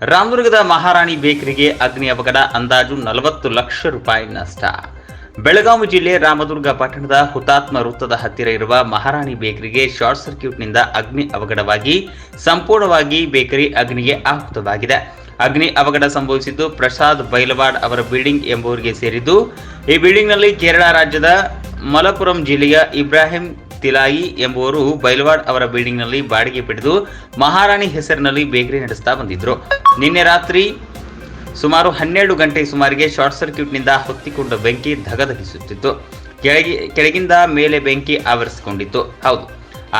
ರಾಮದುರ್ಗದ ಮಹಾರಾಣಿ ಬೇಕರಿಗೆ ಅಗ್ನಿ ಅವಘಡ ಅಂದಾಜು ನಲವತ್ತು ಲಕ್ಷ ರೂಪಾಯಿ ನಷ್ಟ. ಬೆಳಗಾವಿ ಜಿಲ್ಲೆ ರಾಮದುರ್ಗ ಪಟ್ಟಣದ ಹುತಾತ್ಮ ವೃತ್ತದ ಹತ್ತಿರ ಇರುವ ಮಹಾರಾಣಿ ಬೇಕರಿಗೆ ಶಾರ್ಟ್ ಸರ್ಕ್ಯೂಟ್ನಿಂದ ಅಗ್ನಿ ಅವಘಡವಾಗಿ ಸಂಪೂರ್ಣವಾಗಿ ಬೇಕರಿ ಅಗ್ನಿಗೆ ಆಹುತವಾಗಿದೆ. ಅಗ್ನಿ ಅವಘಡ ಸಂಭವಿಸಿದ್ದು ಪ್ರಸಾದ್ ಬೈಲವಾಡ್ ಅವರ ಬಿಲ್ಡಿಂಗ್ ಎಂಬುವರಿಗೆ ಸೇರಿದ್ದು, ಈ ಬಿಲ್ಡಿಂಗ್ನಲ್ಲಿ ಕೇರಳ ರಾಜ್ಯದ ಮಲಪುರಂ ಜಿಲ್ಲೆಯ ಇಬ್ರಾಹಿಂ ತಿಲಾಯಿ ಎಂಬುವರು ಬೈಲ್ವಾಡ್ ಅವರ ಬಿಲ್ಡಿಂಗ್ನಲ್ಲಿ ಬಾಡಿಗೆ ಪಡೆದು ಮಹಾರಾಣಿ ಹೆಸರಿನಲ್ಲಿ ಬೇಕರಿ ನಡೆಸ್ತಾ ಬಂದಿದ್ರು. ನಿನ್ನೆ ರಾತ್ರಿ ಸುಮಾರು ಹನ್ನೆರಡು ಗಂಟೆ ಸುಮಾರಿಗೆ ಶಾರ್ಟ್ ಸರ್ಕ್ಯೂಟ್ನಿಂದ ಹೊತ್ತಿಕೊಂಡ ಬೆಂಕಿ ಧಗಧಗಿಸುತ್ತಿತ್ತು. ಕೆಳಗಿ, ಕೆಳಗಿಂದ ಮೇಲೆ ಬೆಂಕಿ ಆವರಿಸಿಕೊಂಡಿತ್ತು. ಹೌದು,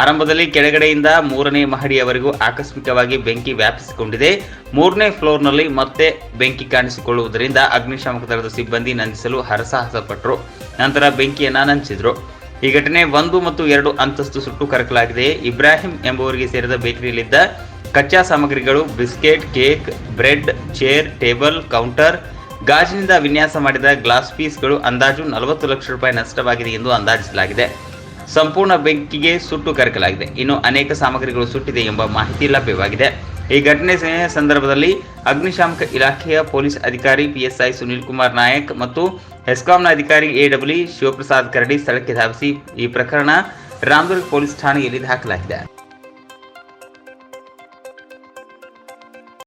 ಆರಂಭದಲ್ಲಿ ಕೆಳಗಡೆಯಿಂದ ಮೂರನೇ ಮಹಡಿಯವರೆಗೂ ಆಕಸ್ಮಿಕವಾಗಿ ಬೆಂಕಿ ವ್ಯಾಪಿಸಿಕೊಂಡಿದೆ. ಮೂರನೇ ಫ್ಲೋರ್ನಲ್ಲಿ ಮತ್ತೆ ಬೆಂಕಿ ಕಾಣಿಸಿಕೊಳ್ಳುವುದರಿಂದ ಅಗ್ನಿಶಾಮಕ ದಳದ ಸಿಬ್ಬಂದಿ ನಂದಿಸಲು ಹರಸಾಹಸ ಪಟ್ಟರು ನಂತರ ಬೆಂಕಿಯನ್ನು ನಂಚಿದ್ರು. ಈ ಘಟನೆ ಒಂದು ಮತ್ತು ಎರಡು ಅಂತಸ್ತು ಸುಟ್ಟು ಕರಕಲಾಗಿದೆ. ಇಬ್ರಾಹಿಂ ಎಂಬುವರಿಗೆ ಸೇರಿದ ಬೇಕರಿಯಲ್ಲಿದ್ದ ಕಚ್ಚಾ ಸಾಮಗ್ರಿಗಳು, biscuit, cake, bread, chair, table, counter, ಗಾಜಿನಿಂದ ವಿನ್ಯಾಸ ಮಾಡಿದ ಗ್ಲಾಸ್ ಪೀಸ್ಗಳು ಅಂದಾಜು ನಲವತ್ತು ಲಕ್ಷ ರೂಪಾಯಿ ನಷ್ಟವಾಗಿದೆ ಎಂದು ಅಂದಾಜಿಸಲಾಗಿದೆ. ಸಂಪೂರ್ಣ ಬೆಂಕಿಗೆ ಸುಟ್ಟು ಕರಕಲಾಗಿದೆ. ಇನ್ನು ಅನೇಕ ಸಾಮಗ್ರಿಗಳು ಸುಟ್ಟಿದೆ ಎಂಬ ಮಾಹಿತಿ ಲಭ್ಯವಾಗಿದೆ. ಈ ಘಟನೆ ಸಂದರ್ಭದಲ್ಲಿ ಅಗ್ನಿಶಾಮಕ ಇಲಾಖೆಯ ಪೊಲೀಸ್ ಅಧಿಕಾರಿ ಪಿಎಸ್ಐ ಸುನೀಲ್ ಕುಮಾರ್ ನಾಯಕ್ ಮತ್ತು ಹೆಸ್ಕಾಂನ ಅಧಿಕಾರಿ ಎಡಬ್ಲ್ಯೂ ಶಿವಪ್ರಸಾದ್ ಕರಡಿ ಸ್ಥಳಕ್ಕೆ ಧಾವಿಸಿ ಈ ಪ್ರಕರಣ ರಾಮದುರ್ಗ ಪೊಲೀಸ್ ಠಾಣೆಯಲ್ಲಿ ದಾಖಲಾಗಿದೆ.